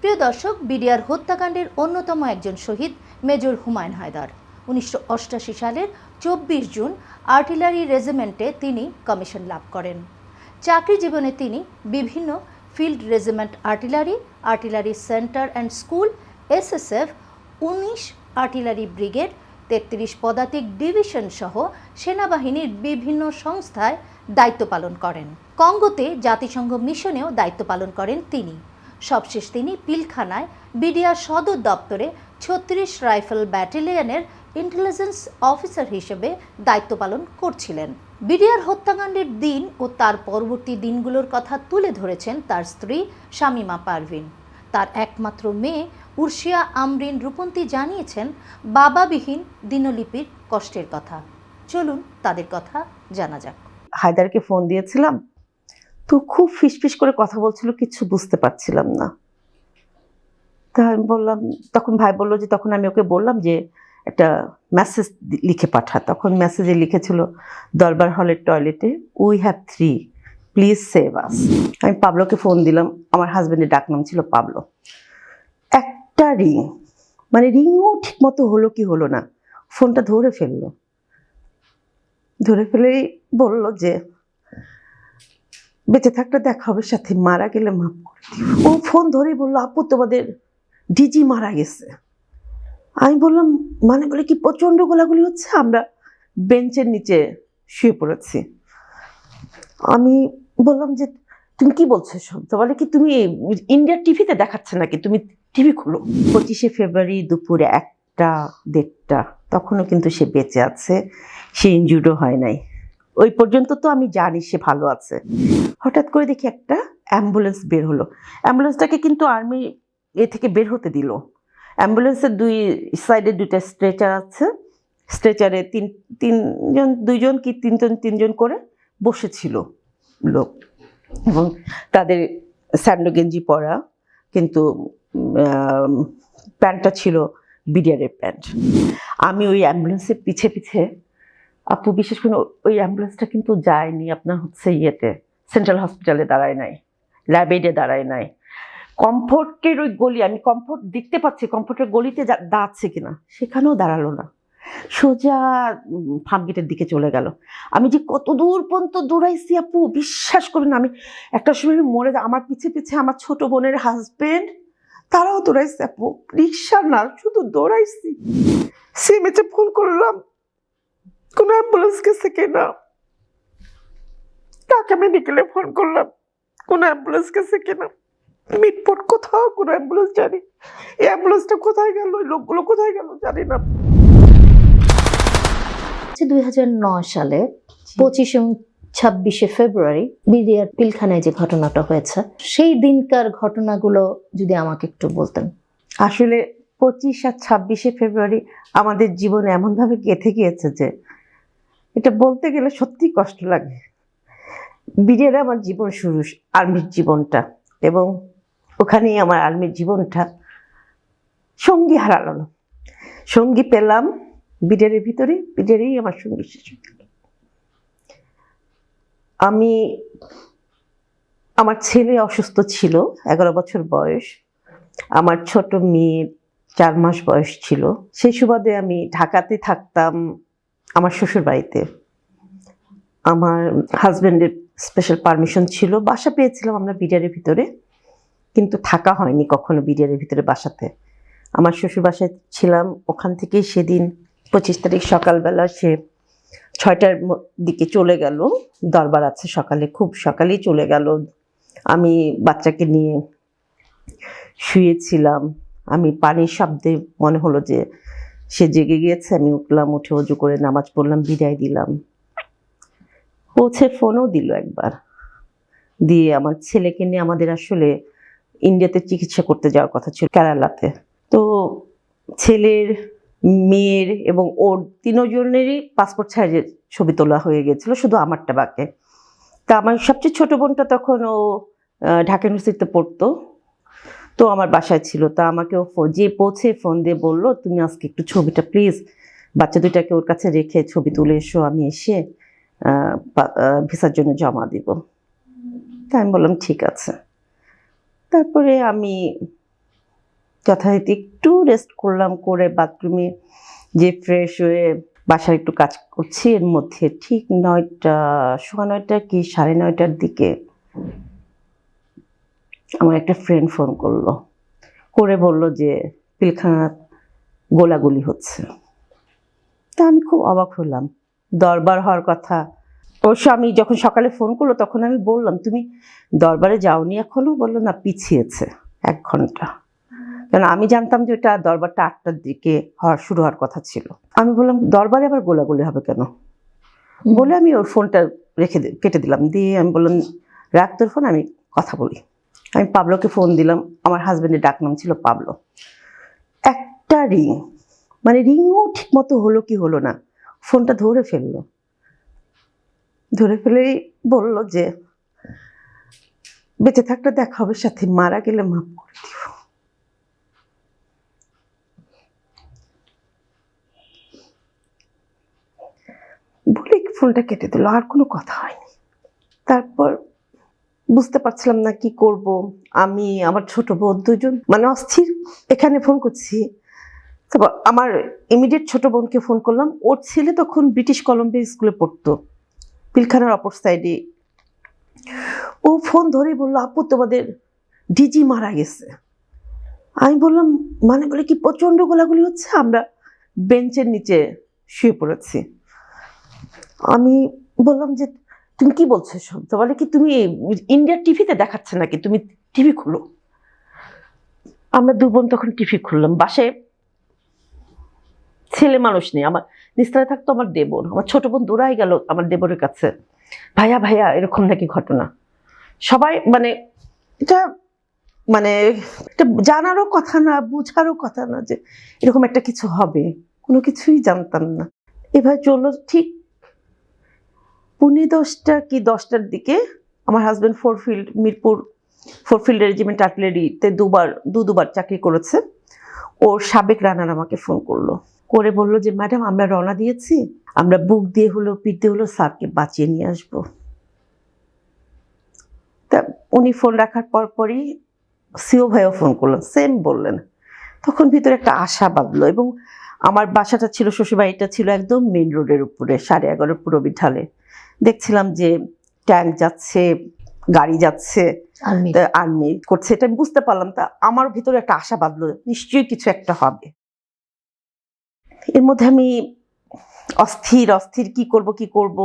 প্রিয় দর্শক, বিডিআর হত্যাকাণ্ডের অন্যতম একজন শহীদ মেজর হুমায়ুন হায়দার। উনিশশো সালের চব্বিশ জুন আর্টিলারি রেজিমেন্টে তিনি কমিশন লাভ করেন। চাকরি জীবনে তিনি বিভিন্ন field regiment artillery artillery centre and school, SSF, উনিশ আর্টিলারি ব্রিগেড, তেত্রিশ পদাতিক ডিভিশন সহ সেনাবাহিনীর বিভিন্ন সংস্থায় দায়িত্ব পালন করেন। কঙ্গোতে জাতিসংঘ মিশনেও দায়িত্ব পালন করেন তিনি। সবশেষ তিনি পিলখানায় বিডিআর সদর দপ্তরে ছত্রিশ রাইফেল ব্যাটালিয়নের ইন্টেলিজেন্স অফিসার হিসেবে দায়িত্ব পালন করছিলেন। বিডিআর হত্যাকাণ্ডের দিন ও তার পরবর্তী দিনগুলোর কথা তুলে ধরেছেন তার স্ত্রী শামিমা পারভিন। তার একমাত্র মেয়ে উর্শিয়া আমরিন রূপন্তী জানিয়েছেন, বাবাবিহীন দিনলিপির কষ্টের কথা। চলুন তাদের কথা জানা যাক। হায়দারকে ফোন দিয়েছিলাম। তো খুব ফিসফিস করে কথা বলছিল, কিছু বুঝতে পারছিলাম না। তা আমি বললাম, তখন ভাই বলল যে, তখন আমি ওকে বললাম যে, একটা মেসেজ লিখে পাঠা। তখন মেসেজে লিখেছিল, দরবার হলের টয়লেটে we have three please save us আমি পাবলোকে ফোন দিলাম, আমার হাজবেন্ডের ডাকনাম ছিল পাবলো। একটা রিং মানে রিংও ঠিক মতো হলো কি হলো না ফোনটা ধরে ফেলল। ধরে ফেলেই বলল যে বেঁচে থাকলে দেখা হবে, সাথে মারা গেলে মাফ করে ও ফোন ধরেই বলল, আপু, তোমাদের ডিজি মারা গেছে। আমি বললাম মানে বলে কি প্রচণ্ড গোলাগুলি হচ্ছে? আমরা বেঞ্চের নিচে শুয়ে পড়েছি। আমি বললাম যে, তুমি কি বলছো সব তো বলে কি তুমি ইন্ডিয়ার টিভিতে দেখাচ্ছে নাকি? তুমি টিভি খুলো। পঁচিশে ফেব্রুয়ারি দুপুরে একটা, দেড়টা, তখনও কিন্তু সে বেঁচে আছে, সে ইনজুর্ডও হয় নাই। ওই পর্যন্ত তো আমি জানি সে ভালো আছে। হঠাৎ করে দেখি একটা অ্যাম্বুলেন্স বের হলো। অ্যাম্বুলেন্সটাকে কিন্তু আর্মি এ থেকে বের হতে দিল। অ্যাম্বুলেন্সের দুই সাইডে দুইটা স্ট্রেচার আছে। স্ট্রেচারে তিন, তিনজন, দুইজন কি তিনজন তিনজন করে বসেছিল লোক। এবং তাদের স্যান্ডো গেঞ্জি পরা, কিন্তু প্যান্টটা ছিল বিডিআরের প্যান্ট। আমি ওই অ্যাম্বুলেন্সের পিছে পিছে আপু, বিশেষ করে ওই অ্যাম্বুলেন্সটা কিন্তু যায়নি আপনার হচ্ছে ইয়েতে সেন্ট্রাল হসপিটালে দাঁড়ায় নাই ল্যাবেডে দাঁড়ায় নাই। কমফোর্টের ওই গলি, আমি কমফোর্ট দেখতে পাচ্ছি কমফোর্টের গলিতে দাঁড়াচ্ছে কিনা, সেখানেও দাঁড়াল না। সোজা ফার্ম গেটের দিকে চলে গেল। আমি যে কত দূর পর্যন্ত দৌড়াইছি আপু, বিশ্বাস করুন আমি একটা সময় মরে আমার পিছে পিছে আমার ছোট বোনের হাজবেন্ড তারাও দৌড়াইছে আপু রিক্সা না শুধু দৌড়াইছি। সিমেতে ফোন করলাম কোনো অ্যাম্বুলেন্স গেছে কিনা? ঢাকা মেডিকেলে ফোন করলাম? কোনো অ্যাম্বুলেন্স গেছে কিনা? মিটপট কোথাও? কোনো অ্যাম্বুলেন্স জানি। এই অ্যাম্বুলেন্সটা কোথায় গেল? ওই লোকগুলো কোথায় গেল জানি না। দুই হাজার নয় সালে পঁচিশ এবং ছাব্বিশে ফেব্রুয়ারি বিডিআর পিলখানায় যে ঘটনাটা হয়েছে সেই দিনকার ঘটনাগুলো যদি আমাকে একটু বলতেন। আসলে পঁচিশ আর ছাব্বিশে ফেব্রুয়ারি আমাদের জীবনে এমনভাবে গেঁথে গিয়েছে যে এটা বলতে গেলে সত্যি কষ্ট লাগে। বিডিআর আমার জীবন শুরু, আর্মির জীবনটা এবং ওখানেই আমার আর্মির জীবনটা সঙ্গী হারালো সঙ্গী পেলাম বিডের ভিতরে বিডেরই আমার সঙ্গী শেষ আমি আমার ছেলে অসুস্থ ছিল, এগারো বছর বয়স। আমার ছোট মেয়ে চার মাস বয়স ছিল। সেই সুবাদে আমি ঢাকাতে থাকতাম। আমার শ্বশুর বাড়িতে। আমার হাজব্যান্ডের স্পেশাল পারমিশন ছিল, বাসা পেয়েছিলাম আমরা বিডিআরের ভিতরে, কিন্তু থাকা হয়নি কখনো বিডিআরের ভিতরে বাসাতে। আমার শ্বশুর বাসায় ছিলাম, ওখান থেকেই সেদিন পঁচিশ তারিখ সকালবেলা সে ছয়টার দিকে চলে গেল। দরবার আছে সকালে, খুব সকালেই চলে গেল। আমি বাচ্চাকে নিয়ে শুয়েছিলাম। আমি পানির শব্দে মনে হলো যে সে জেগে গিয়েছে, আমি উঠলাম, উঠে অজু করে নামাজ পড়লাম, বিদায় দিলাম। পৌঁছে ফোনও দিল একবার। দিয়ে আমার ছেলেকে নিয়ে আমাদের আসলে ইন্ডিয়াতে চিকিৎসা করতে যাওয়ার কথা ছিল, কেরালাতে। তো ছেলের, মেয়ের এবং ওর তিনজনেরই পাসপোর্ট সাইজের ছবি তোলা হয়ে গেছিল, শুধু আমারটা বাকে। তা আমার সবচেয়ে ছোট বোনটা তখন ও ঢাকা ইউনিভার্সিটিতে পড়তো। তো আমার বাসায় ছিল। তা আমাকে ও যে পৌঁছে ফোন দিয়ে বলল, তুমি আজকে একটু ছবিটা প্লিজ বাচ্চা দুইটাকে ওর কাছে রেখে ছবি তুলে এসো, আমি এসে ভিসার জন্য জমা দিব। তা আমি বললাম, ঠিক আছে। তারপরে আমি যথারীতি একটু রেস্ট করলাম, করে বাথরুমে যে ফ্রেশ হয়ে বাসায় একটু কাজ করছি, এর মধ্যে ঠিক নয়টা, সোয়া নয়টা কি সাড়ে নয়টার দিকে আমার একটা ফ্রেন্ড ফোন করল। করে বলল যে পিলখানা গোলাগুলি হচ্ছে। তা আমি খুব অবাক হলাম। দরবার হওয়ার কথা। অবশ্য আমি যখন সকালে ফোন করল, তখন আমি বললাম, তুমি দরবারে যাওনি এখনও বলল, না, পিছিয়েছে এক ঘণ্টা। কারণ আমি জানতাম যে ওটা দরবারটা আটটার দিকে হওয়ার, শুরু হওয়ার কথা ছিল। আমি বললাম, দরবারে আবার গোলাগুলি হবে কেন? বলে আমি ওর ফোনটা রেখে কেটে দিলাম। দিয়ে আমি বললাম, রাখ তোর ফোন আমি কথা বলি। আমি পাবলোকে ফোন দিলাম, আমার হাজব্যান্ডের ডাক নাম ছিল পাবলো। একটা রিং মানে রিংও ঠিক মতো হলো কি হলো না ফোনটা ধরে ফেলল। ধরে ফেলেই বলল যে, বেঁচে থাকলে দেখা হবে, সাথে মারা গেলে মাফ করে দিও। বলে ফোনটা কেটে দিল, আর কোনো কথা বুঝতে পারছিলাম না কি করব। আমি, আমার ছোট বোন দুজন মানে অস্থির। এখানে ফোন করছি। তারপর আমার ইমিডিয়েট ছোট বোনকে ফোন করলাম। ওর ছেলে তখন ব্রিটিশ কলম্বিয়া স্কুলে পড়তো, পিলখানার অপর সাইডে ও ফোন ধরেই বলল, আপু, তোমাদের ডিজি মারা গেছে। আমি বললাম মানে বলে কি প্রচণ্ড গোলাগুলি হচ্ছে? আমরা বেঞ্চের নিচে শুয়ে পড়েছি। আমি বললাম যে তুমি কি বলছো সব তো বলে কি তুমি ইন্ডিয়ার টিভিতে দেখাচ্ছে নাকি? তুমি টিভি খুলো। আমরা দু বোন তখন টিভি খুললাম। বাসে ছেলে মানুষ নেই। আমার নিস্তারে থাকতো আমার দেবর আমার ছোট বোন দূরাই গেল আমার দেবরের কাছে। ভাইয়া ভাইয়া, এরকম নাকি ঘটনা। সবাই মানে এটা মানে এটা জানারও কথা না, বুঝারও কথা না যে এরকম একটা কিছু হবে। কোনো কিছুই জানতাম না। এভাবে চলল। ঠিক পুনে দশটা কি দশটার দিকে আমার husband four field Mirpur four field regiment আর্টিলারিতে দুবার, দু দুবার চাকরি করেছে। ওর সাবেক রানার আমাকে ফোন করল। করে বলল যে ম্যাডাম আমরা রওনা দিয়েছি। আমরা বুক দিয়ে হলো পিঠ দিয়ে হলো স্যারকে বাঁচিয়ে নিয়ে আসব। তা উনি ফোন রাখার পর পরই সিও ভাইও ফোন করলেন। সেম বললেন। তখন ভিতরে একটা আশা বাঁধলো এবং আমার বাসাটা ছিল শ্বশুরবাড়িটা ছিল একদম মেন রোডের উপরে, সাড়ে এগারো পুরবি ঢালে দেখছিলাম যে ট্যাঙ্ক যাচ্ছে গাড়ি যাচ্ছে আর্মি। করছে এটা আমি বুঝতে পারলাম। তা আমার ভিতরে একটা আশা বাঁধলো নিশ্চয়ই কিছু একটা হবে। এর মধ্যে আমি অস্থির অস্থির কি করব কি করব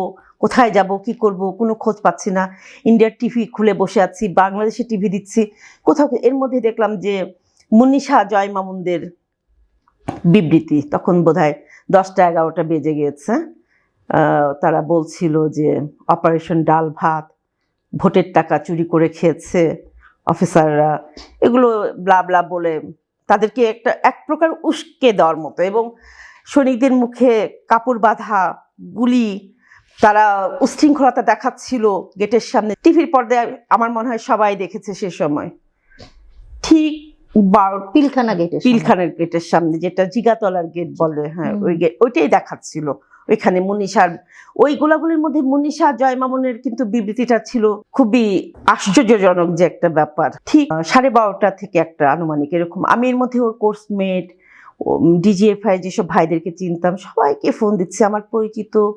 কোথায় যাব কি করব কোনো খোঁজ পাচ্ছি না। ইন্ডিয়ার টিভি খুলে বসে আছি বাংলাদেশে টিভি দিচ্ছি। কোথাও এর মধ্যে দেখলাম যে মুন্নিশা জয় মামুনদের বিবৃতি তখন বোধহয় দশটা এগারোটা বেজে গিয়েছে তারা বলছিল যে অপারেশন ডাল ভাত ভোটের টাকা চুরি করে খেয়েছে অফিসাররা। এগুলো ব্লা ব্লা বলে তাদেরকে একটা এক প্রকার উস্কে দেওয়ার মতো এবং সৈনিকদের মুখে কাপড় বাঁধা গুলি তারা উশৃঙ্খলতা দেখাচ্ছিল গেটের সামনে। টিভির পর্দায় আমার মনে হয় সবাই দেখেছে সে সময়। ঠিক বারো পিলখানা গেটে পিলখানার গেটের সামনে যেটা জিগাতলার গেট বলে হ্যাঁ ওই গেট ওইটাই দেখাচ্ছিল। ওইখানে মুনিশার ওই গোলাগুলির মধ্যে মুনিশা জয় মামুনের কিন্তু বিবৃতিটা ছিল খুবই আশ্চর্যজনক যে একটা ব্যাপার। ঠিক সাড়ে বারোটা থেকে একটা আনুমানিক এরকম। আমি এর মধ্যে ওর কোর্সমেট ডিজিএফআই যেসব ভাইদেরকে চিনতাম, সবাইকে ফোন দিচ্ছে। আমার পরিচিত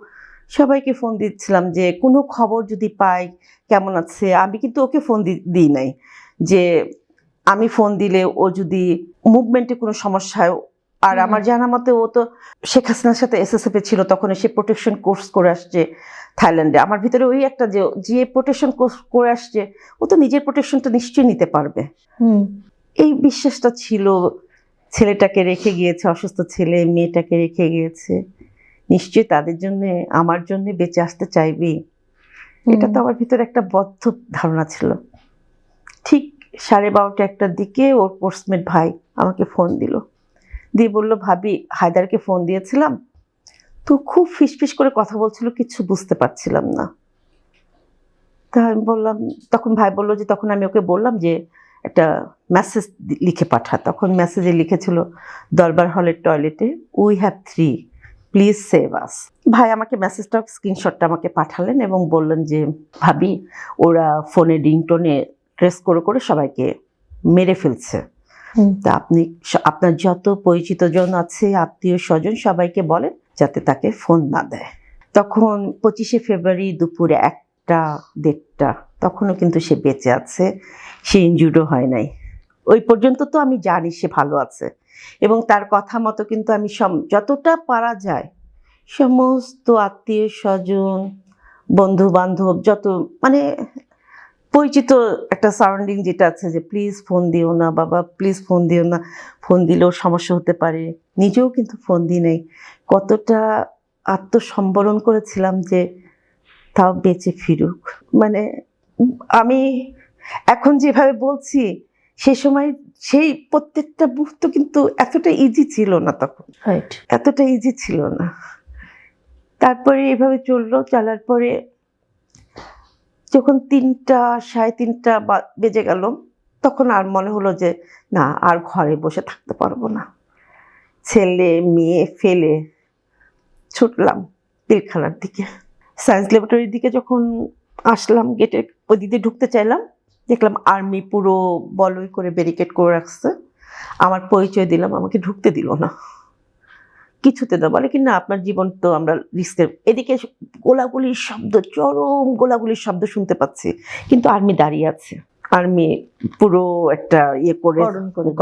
সবাইকে ফোন দিচ্ছিলাম যে, কোনো খবর যদি পাই, কেমন আছে? আমি কিন্তু ওকে ফোন দিই নাই। যে, আমি ফোন দিলে ও যদি মুভমেন্টে কোনো সমস্যা হয় আর আমার জানা মতে ও তো শেখ হাসিনার সাথে এসএসএফ এ ছিল তখন সে প্রোটেকশন কোর্স করে আসছে থাইল্যান্ডে। আমার ভিতরে ওই একটা যে যে প্রোটেকশন কোর্স করে আসছে ও তো নিজের প্রোটেকশনটা নিশ্চয়ই নিতে পারবে। হুম। এই বিশ্বাসটা ছিল ছেলেটাকে রেখে গিয়েছে অসুস্থ ছেলে মেয়েটাকে রেখে গিয়েছে। নিশ্চয়ই তাদের জন্য আমার জন্য বেঁচে আসতে চাইবি। এটা তো আমার ভিতরে একটা বদ্ধ ধারণা ছিল। ঠিক সাড়ে বারোটা একটার দিকে ওর পোস্টমেট ভাই আমাকে ফোন দিল। দিয়ে বলল, ভাবি, হায়দারকে ফোন দিয়েছিলাম। তো খুব ফিসফিস করে কথা বলছিল, কিছু বুঝতে পারছিলাম না। তা আমি বললাম, তখন ভাই বলল যে, তখন আমি ওকে বললাম যে, একটা মেসেজ লিখে পাঠা। তখন মেসেজে লিখেছিল, দরবার হলের টয়লেটে we have three please save us ভাই আমাকে মেসেজটা স্ক্রিনশটটা আমাকে পাঠালেন এবং বললেন যে, ভাবি, ওরা ফোনে রিংটোনে ট্রেস করে করে সবাইকে মেরে ফেলছে। তা আপনি আপনার যত পরিচিত জন আছে, আত্মীয় স্বজন সবাইকে বলেন যাতে তাকে ফোন না দেয়। তখন পঁচিশে ফেব্রুয়ারি দুপুরে একটা দেড়টা, তখনও কিন্তু সে বেঁচে আছে, সে ইনজুরও হয় নাই। ওই পর্যন্ত তো আমি জানি সে ভালো আছে। এবং তার কথা মতো কিন্তু আমি সম- যতটা পারা যায়, সমস্ত আত্মীয় স্বজন বন্ধু বান্ধব যত মানে পরিচিত একটা সারাউন্ডিং যেটা আছে যে প্লিজ ফোন দিও না বাবা প্লিজ ফোন দিও না। ফোন দিলেও সমস্যা হতে পারে। নিজেও কিন্তু ফোন দিই নাই। কতটা আত্মসম্বরণ করেছিলাম যে তাও বেঁচে ফিরুক। মানে আমি এখন যেভাবে বলছি সে সময় সেই প্রত্যেকটা মুহূর্ত কিন্তু এতটা ইজি ছিল না তখন। এতটা ইজি ছিল না। তারপরে এভাবে চলল চলার পরে যখন তিনটা, সাড়ে তিনটা বেজে গেল, তখন আর মনে হলো যে, না, আর ঘরে বসে থাকতে পারব না। ছেলে, মেয়ে, ফেলে ছুটলাম পিলখানার দিকে। সায়েন্স ল্যাবরেটরির দিকে যখন আসলাম গেটে ওই দিকে ঢুকতে চাইলাম, দেখলাম আর্মি পুরো বলই করে ব্যারিকেড করে রাখছে। আমার পরিচয় দিলাম, আমাকে ঢুকতে দিল না। কিছুতে না বলে কি না আপনার জীবন তো আমরা রিস্কের এদিকে গোলাগুলির শব্দ চরম গোলাগুলির শব্দ শুনতে পাচ্ছি। কিন্তু আর্মি দাঁড়িয়ে আছে। আর্মি পুরো একটা ইয়ে করে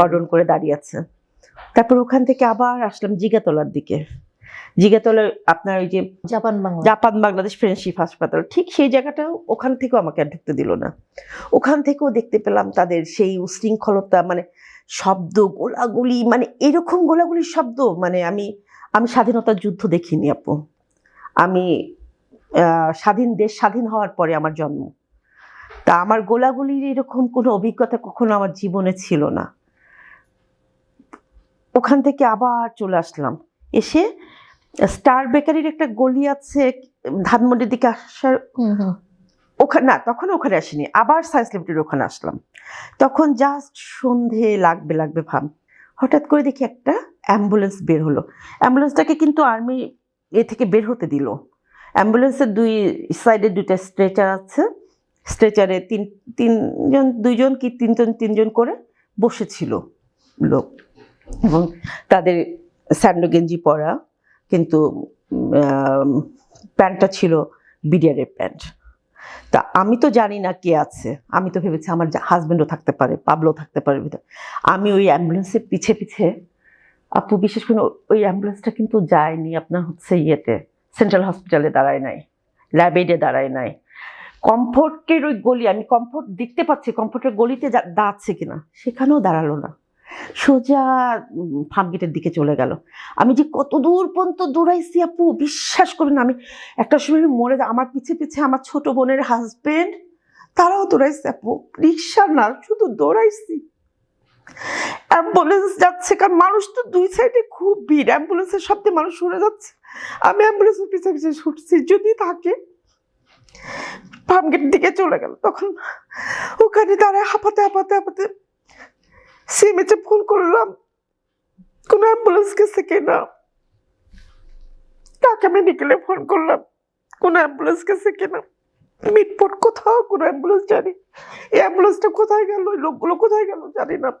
গঠন করে দাঁড়িয়ে আছে। তারপর ওখান থেকে আবার আসলাম জিগাতলার দিকে। জিগাতলার আপনার ওই যে Japan Bangla Japan Bangladesh friendship হাসপাতাল ঠিক সেই জায়গাটাও ওখান থেকেও আমাকে আর ঢুকতে দিল না। ওখান থেকেও দেখতে পেলাম তাদের সেই উশৃঙ্খলতা মানে শব্দ গোলাগুলি মানে এরকম গোলাগুলির শব্দ মানে আমি আমি স্বাধীনতার যুদ্ধ দেখিনি আপু। আমি স্বাধীন দেশ স্বাধীন হওয়ার পরে আমার জন্ম। তা আমার গোলাগুলির এরকম কোনো অভিজ্ঞতা কখনো আমার জীবনে ছিল না। ওখান থেকে আবার চলে আসলাম। এসে স্টার বেকারির একটা গলি আছে ধানমন্ডির দিকে আসার ওখানে না তখন ওখানে আসিনি। আবার সায়েন্স ল্যাবরেটরির ওখানে আসলাম। তখন জাস্ট সন্ধে লাগবে লাগবে ভাব। হঠাৎ করে দেখি একটা অ্যাম্বুলেন্স বের হলো। অ্যাম্বুলেন্সটাকে কিন্তু আর্মি এ থেকে বের হতে দিল। অ্যাম্বুলেন্সের দুই সাইডে দুইটা স্ট্রেচার আছে। স্ট্রেচারে তিন, তিনজন, দুইজন কি তিনজন তিনজন করে বসেছিল লোক। এবং তাদের স্যান্ডো গেঞ্জি পরা, কিন্তু প্যান্টটা ছিল বিডিআরের প্যান্ট। তা আমি তো জানি না কে আছে। আমি তো ভেবেছি আমার হাজব্যান্ডও থাকতে পারে পাবলো থাকতে পারে। আমি ওই অ্যাম্বুলেন্সের পিছে পিছে আপু, বিশেষ করে ওই অ্যাম্বুলেন্সটা কিন্তু যায়নি আপনার হচ্ছে ইয়েতে, সেন্ট্রাল হসপিটালে দাঁড়ায় নাই ল্যাবেডে দাঁড়ায় নাই। কমফোর্টের ওই গলি, আমি কমফোর্ট দেখতে পাচ্ছি, কমফোর্টের গলিতে দাঁড়াচ্ছে কিনা, সেখানেও দাঁড়াল না। সোজা ফার্ম গেটের দিকে চলে গেল। আমি যে কত দূর পর্যন্ত দৌড়াইছি আপু, বিশ্বাস করবেন আমি একটা সময় মরে আমার পিছে পিছে আমার ছোট বোনের হাজবেন্ড তারাও দৌড়াইছে আপু রিক্সা না শুধু দৌড়াইছি। অ্যাম্বুলেন্স যাচ্ছে, কারণ মানুষ তো দুই সাইডে খুব ভিড়। অ্যাম্বুলেন্সের শব্দে মানুষ সরে যাচ্ছে। আমি অ্যাম্বুলেন্সের পিছে পিছে ছুটছি, যদি থাকে ফার্মগেট দিকে চলে গেল। তখন ওখানে দাঁড়ায় হাঁপাতে হাঁপাতে হাঁপাতে সিএমএচে ফোন করলাম। কোনো অ্যাম্বুলেন্স গেছে কিনা তাকে মেডিকেলে ফোন করলাম। কোনো অ্যাম্বুলেন্স গেছে কিনা মিটপট কোথাও? কোনো অ্যাম্বুলেন্স জানি। এই অ্যাম্বুলেন্সটা কোথায় গেল? লোকগুলো কোথায় গেল? জানি না।